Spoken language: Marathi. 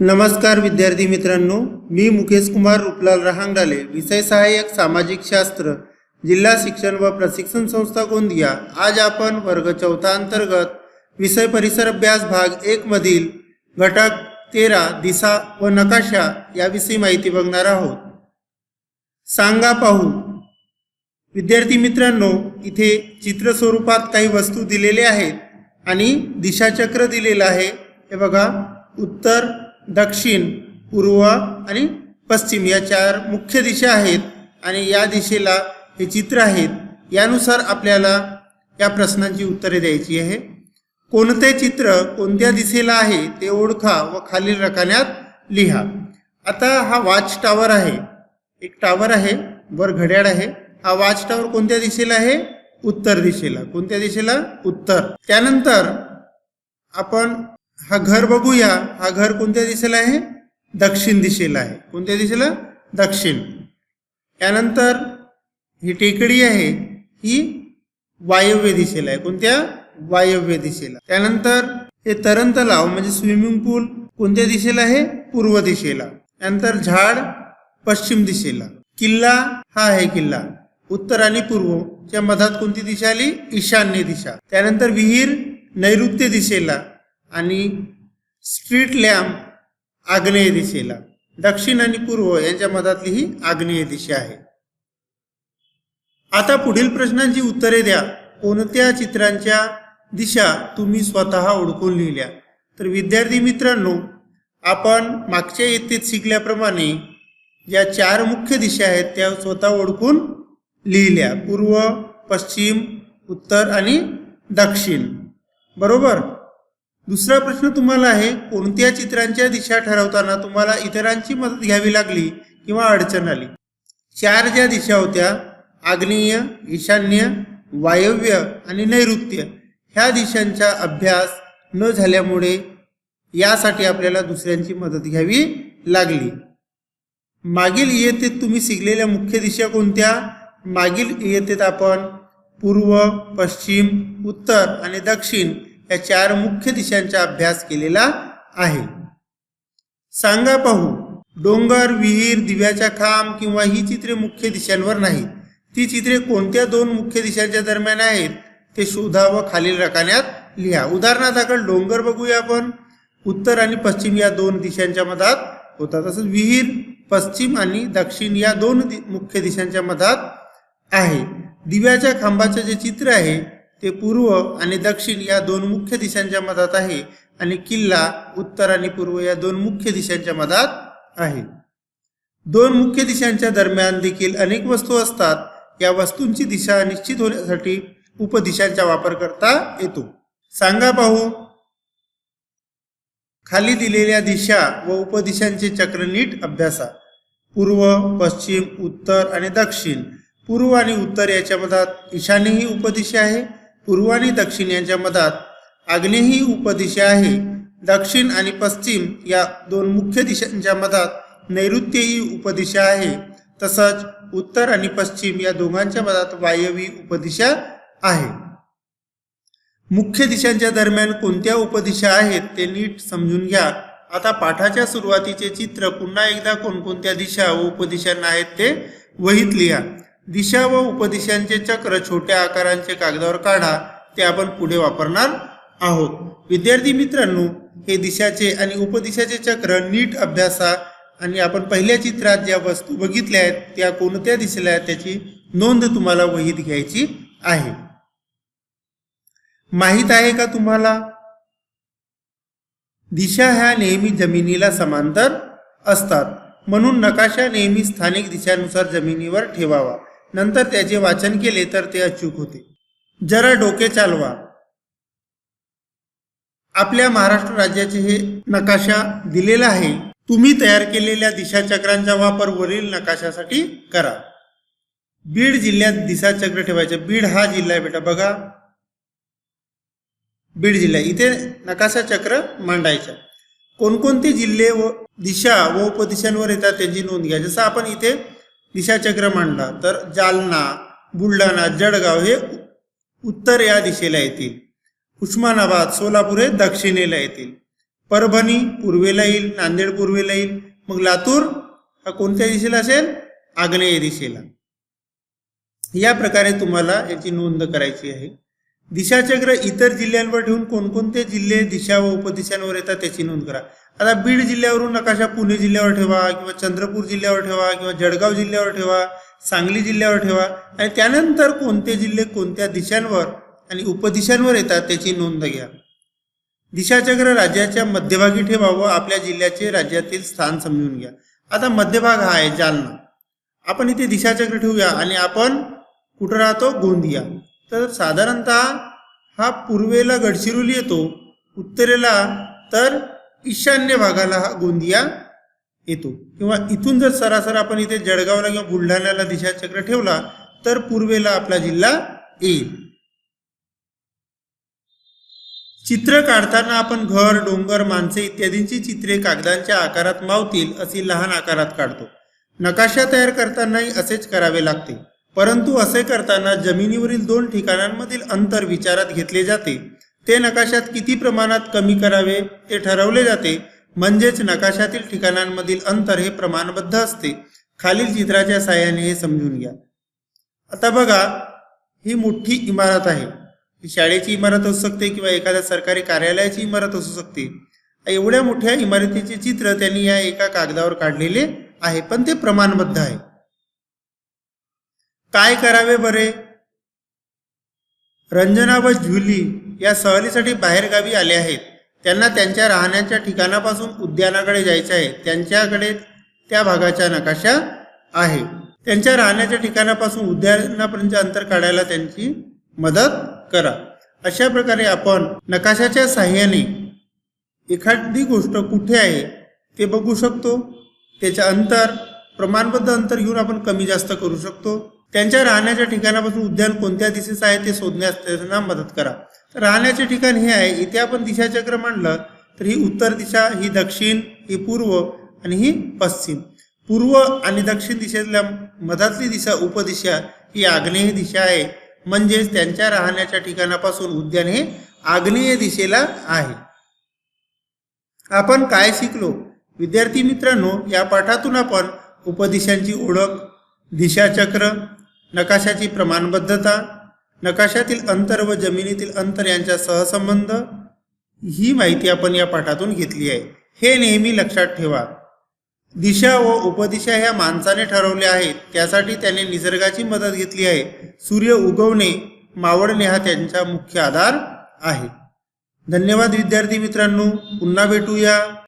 नमस्कार विद्यार्थी मित्रांनो मी मुकेश कुमार रुपलाल रहांगडाले विषय सहाय्यक सामाजिक शास्त्र जिल्हा शिक्षण व प्रशिक्षण संस्था गोंदिया. आज आपण वर्ग चौथा अंतर्गत विषय परिसर अभ्यास भाग एक मधील घटक तेरा दिशा व नकाशा याविषयी माहिती बघणार आहोत. सांगा पाहू. विद्यार्थी मित्रांनो इथे चित्र स्वरूपात काही वस्तू दिलेल्या आहेत आणि दिशाचक्र दिलेलं आहे. हे बघा उत्तर दक्षिण पूर्व आणि पश्चिम या चार मुख्य दिशा आहेत आणि या दिशेला हे चित्र आहेत. यानुसार आपल्याला या प्रश्नांची उत्तरे द्यायची आहे. कोणते चित्र कोणत्या दिशेला आहे ते ओळखा व खालील रकान्यात लिहा. आता हा वॉच टॉवर आहे. एक टावर आहे वर घड्याळ आहे. हा वॉच टॉवर कोणत्या दिशेला आहे? उत्तर दिशेला. कोणत्या दिशेला? उत्तर. त्यानंतर आपण हा घर बघूया. हा घर कोणत्या दिशेला आहे? दक्षिण दिशेला आहे. कोणत्या दिशेला? दक्षिण. त्यानंतर ही टेकडी आहे ही वायव्य दिशेला आहे. कोणत्या? वायव्य दिशेला. त्यानंतर हे तरण तलाव म्हणजे स्विमिंग पूल कोणत्या दिशेला आहे? पूर्व दिशेला. त्यानंतर झाड पश्चिम दिशेला. किल्ला हा आहे किल्ला. उत्तर आणि पूर्व. च्या मधात कोणती दिशा आली? ईशान्य दिशा. त्यानंतर विहीर नैऋत्य दिशेला. आणि स्ट्रीट लॅम्प आग्नेय दिशेला. दक्षिण आणि पूर्व यांच्या मधातली ही आग्नेय दिशा आहे. आता पुढील प्रश्नांची उत्तरे द्या. कोणत्या चित्रांच्या दिशा तुम्ही स्वतः ओळखून लिहिल्या? तर विद्यार्थी मित्रांनो आपण मागच्या इयत्तेत शिकल्याप्रमाणे या चार मुख्य दिशा आहेत त्या स्वतः ओळखून लिहिल्या. पूर्व पश्चिम उत्तर आणि दक्षिण. बरोबर? दुसरा प्रश्न तुम्हाला आहे कोणत्या चित्रांच्या दिशा ठरवताना तुम्हाला इतरांची मदत घ्यावी लागली किंवा अडचण आली? चार ज्या दिशा होत्या आग्नेय ईशान्य वायव्य आणि नैऋत्य ह्या दिशांचा अभ्यास न झाल्यामुळे यासाठी आपल्याला दुसऱ्यांची मदत घ्यावी लागली. मागील इयत्तेत तुम्ही शिकलेल्या मुख्य दिशा कोणत्या? मागील इयत्तेत आपण पूर्व पश्चिम उत्तर आणि दक्षिण या चार मुख्य दिशांचा अभ्यास केलेला आहे. सांगा पाहू. डोंगर विहीर दिव्याचा खांब किंवा ही चित्रे मुख्य दिशांवर नाहीत. ती चित्रे कोणत्या दोन मुख्य दिशांच्या दरम्यान आहेत ते शोधा व खालील रकान्यात लिहा. उदाहरणादाखल डोंगर बघूया आपण. उत्तर आणि पश्चिम या दोन दिशांच्या मधात होता तसंच विहीर पश्चिम आणि दक्षिण या दोन दि- मुख्य दिशांच्या मधात आहे. दिव्याच्या खांबाचं जे चित्र आहे ते पूर्व आणि दक्षिण या दोन मुख्य दिशांच्या मधात आहे आणि किल्ला उत्तर आणि पूर्व या दोन मुख्य दिशांच्या मधात आहे. दोन मुख्य दिशांच्या दरम्यान देखील अनेक वस्तू असतात. या वस्तूंची दिशा निश्चित होण्यासाठी उपदिशांचा वापर करता येतो. सांगा पाहू खाली दिलेल्या दिशा व उपदिशांचे चक्र नीट अभ्यासा. पूर्व पश्चिम उत्तर आणि दक्षिण. पूर्व आणि उत्तर याच्या मधात ईशान्य ही उपदिशा आहे. पूर्व आणि दक्षिण यांच्या मधात आग्नेय ही उपदिशा आहे. दक्षिण आणि पश्चिम या दोन मुख्य दिशांच्या मधात नैऋत्य ही उपदिशा आहे. तसंच उत्तर आणि पश्चिम या दोघांच्या मधात वायवी उपदिशा आहे. मुख्य दिशांच्या दरम्यान कोणत्या उपदिशा आहेत ते नीट समजून घ्या. आता पाठाच्या सुरुवातीचे चित्र पुन्हा एकदा कोणकोणत्या दिशा व उपदिशांना आहेत ते वहीत लिहा. दिशा व उपदिशांचे चक्र छोट्या आकारांचे कागदावर काढा ते आपण पुढे वापरणार आहोत. विद्यार्थी मित्रांनो हे दिशाचे आणि उपदिशाचे चक्र नीट अभ्यासा आणि आपण पहिल्या चित्रात ज्या वस्तू बघितल्या आहेत त्या कोणत्या दिसल्या आहेत त्याची नोंद तुम्हाला वहीत घ्यायची आहे. माहीत आहे का तुम्हाला? दिशा ह्या नेहमी जमिनीला समांतर असतात. म्हणून नकाशा नेहमी स्थानिक दिशानुसार जमिनीवर ठेवावा. नंतर त्याचे वाचन केले तर ते अचूक होते. जरा डोके चालवा. आपल्या महाराष्ट्र राज्याचे हे नकाशा दिलेला आहे. तुम्ही तयार केलेल्या दिशाचक्रांचा वापर वरील नकाशासाठी करा. बीड जिल्ह्यात दिशाचक्र ठेवायचं. बीड हा जिल्हा आहे बेटा. बघा. बीड जिल्हा. इथे नकाशा चक्र मांडायचं कोणकोणते जिल्हे व दिशा व उपदिशांवर येतात त्यांची नोंद घ्या. जसं आपण इथे दिशाचक्र मांडला. तर जालना बुलढाणा जळगाव हे उत्तर या दिशेला येतील. उस्मानाबाद सोलापूर हे दक्षिणेला येतील. परभणी पूर्वेला येईल नांदेड पूर्वेला येईल. मग लातूर हा कोणत्या दिशेला असेल? आग्नेय दिशेला. या प्रकारे तुम्हाला याची नोंद करायची आहे. दिशाचक्र इतर जिल्ह्यांवर ठेवून कोणकोणते जिल्हे दिशा व उपदिशांवर येतात त्याची नोंद करा. आता बीड जिल्ह्यावरून नकाशा पुणे जिल्ह्यावर ठेवा किंवा चंद्रपूर जिल्ह्यावर ठेवा किंवा जळगाव जिल्ह्यावर ठेवा सांगली जिल्ह्यावर ठेवा आणि त्यानंतर कोणते जिल्हे कोणत्या दिशांवर आणि उपदिशांवर येतात त्याची नोंद घ्या. दिशाचक्र राज्याच्या मध्यभागी ठेवा व आपल्या जिल्ह्याचे राज्यातील स्थान समजून घ्या. आता मध्यभाग हा आहे जालना. आपण इथे दिशाचक्र ठेवूया आणि आपण कुठं राहतो? गोंदिया. तर साधारणतः हा पूर्वेला गडचिरोली येतो उत्तरेला तर ईशान्य भागाला हा गोंदिया येतो. किंवा इथून जर सरासर आपण इथे जळगावला किंवा बुलढाण्याला दिशाचक्र ठेवला तर पूर्वेला आपला जिल्हा येईल चित्र काढताना आपण घर डोंगर माणसे इत्यादींची चित्रे कागदांच्या आकारात मावतील अशी लहान आकारात काढतो. नकाशा तयार करतानाही असेच करावे लागते. परंतु असे करताना जमिनीवरील दोन ठिकाणांमधील अंतर विचारात घेतले जाते. ते नकाशात किती प्रमाणात कमी करावे ते ठरवले जाते. म्हणजेच नकाशातील ठिकाणांमधील अंतर हे प्रमाणबद्ध असते. खालील चित्राच्या साहाय्याने हे समजून घ्या. आता बघा ही मोठी इमारत आहे. ही शाळेची इमारत असू शकते किंवा एखाद्या सरकारी कार्यालयाची इमारत असू शकते. एवढ्या मोठ्या इमारतीचे चित्र त्यांनी या एका कागदावर काढलेले आहे पण ते प्रमाणबद्ध आहे. काय करावे बरे? रंजना व जुली या सहलीसाठी बाहेरगावी आले आहेत. त्यांना त्यांच्या राहण्याच्या ठिकाणापासून उद्यानाकडे जायचे आहे. त्यांच्याकडे त्या भागाच्या नकाशा आहे. त्यांच्या राहण्याच्या ठिकाणापासून उद्यानापर्यंत अंतर काढायला त्यांची मदत करा. अशा प्रकारे आपण नकाशाच्या साह्याने एखादी गोष्ट कुठे आहे ते बघू शकतो. त्याचे अंतर प्रमाणबद्ध अंतर घेऊन आपण कमी जास्त करू शकतो. त्यांच्या राहण्याच्या ठिकाणापासून उद्यान कोणत्या दिशेचं आहे ते शोधण्यास त्यांना मदत करा. तर राहण्याचे ठिकाण हे आहे इथे आपण दिशाचक्र मांडलं तर ही उत्तर दिशा ही दक्षिण ही पूर्व आणि ही पश्चिम. पूर्व आणि दक्षिण दिशेतल्या मधातली दिशा उपदिशा ही आग्नेय दिशा आहे. म्हणजेच त्यांच्या राहण्याच्या ठिकाणापासून उद्यान हे आग्नेय दिशेला आहे. आपण काय शिकलो? विद्यार्थी मित्रांनो या पाठातून आपण उपदिशांची ओळख दिशाचक्र नकाशाची प्रमाणबद्धता नकाशातील अंतर व जमिनीतील अंतर यांच्या सहसंबंध ही माहिती आपण या पाठातून घेतली आहे. हे नेहमी लक्षात ठेवा. दिशा व उपदिशा ह्या माणसाने ठरवल्या आहेत. त्यासाठी त्याने निसर्गाची मदत घेतली आहे. सूर्य उगवणे मावळणे हा त्यांचा मुख्य आधार आहे. धन्यवाद विद्यार्थी मित्रांनो. पुन्हा भेटूया.